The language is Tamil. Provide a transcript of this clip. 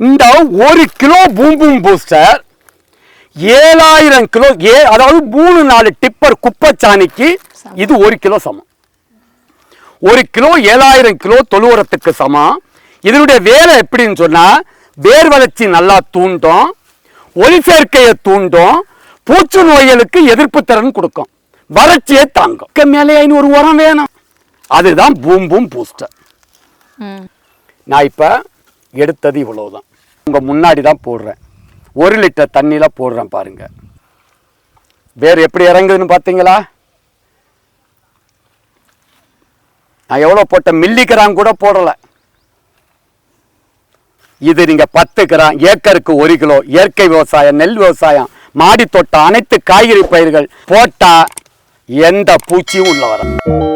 இந்த ஒரு கிலோ பூம் பூம் பூஸ்டர் ஏழாயிரம் கிலோ ஏ அதாவது மூணு நாலு டிப்பர் குப்பைச்சாணிக்கு இது ஒரு கிலோ சமம். ஒரு கிலோ ஏழாயிரம் கிலோ தொழு உரத்துக்கு சமம். இதனுடைய வேலை எப்படின்னு சொன்னா வேர் வளர்ச்சி நல்லா தூண்டும் ஒளி சேர்க்கையை தூண்டும் பூச்சு நோய்களுக்கு எதிர்ப்பு திறன் கொடுக்கும் வறட்சியை தாங்கும். மேலே ஐநூறு உரம் வேணும். அதுதான் பூம் பூம் பூஸ்டர் நான் இப்போ எடுத்தது இவ்வளவுதான். உங்கள் முன்னாடி தான் போடுறேன். ஒரு லிட்டர் தண்ணியில் போடுறேன் பாருங்க. வேர் எப்படி இறங்குதுன்னு பார்த்தீங்களா நான் எவ்வளோ போட்ட மில்லி கிராம் கூட போடலை. இது நீங்க பத்து கிராம் ஏக்கருக்கு ஒரு கிலோ. இயற்கை விவசாயம் நெல் விவசாயம் மாடி தோட்டம் அனைத்து காய்கறி பயிர்கள் போட்டா எந்த பூச்சியும் உள்ள வராது.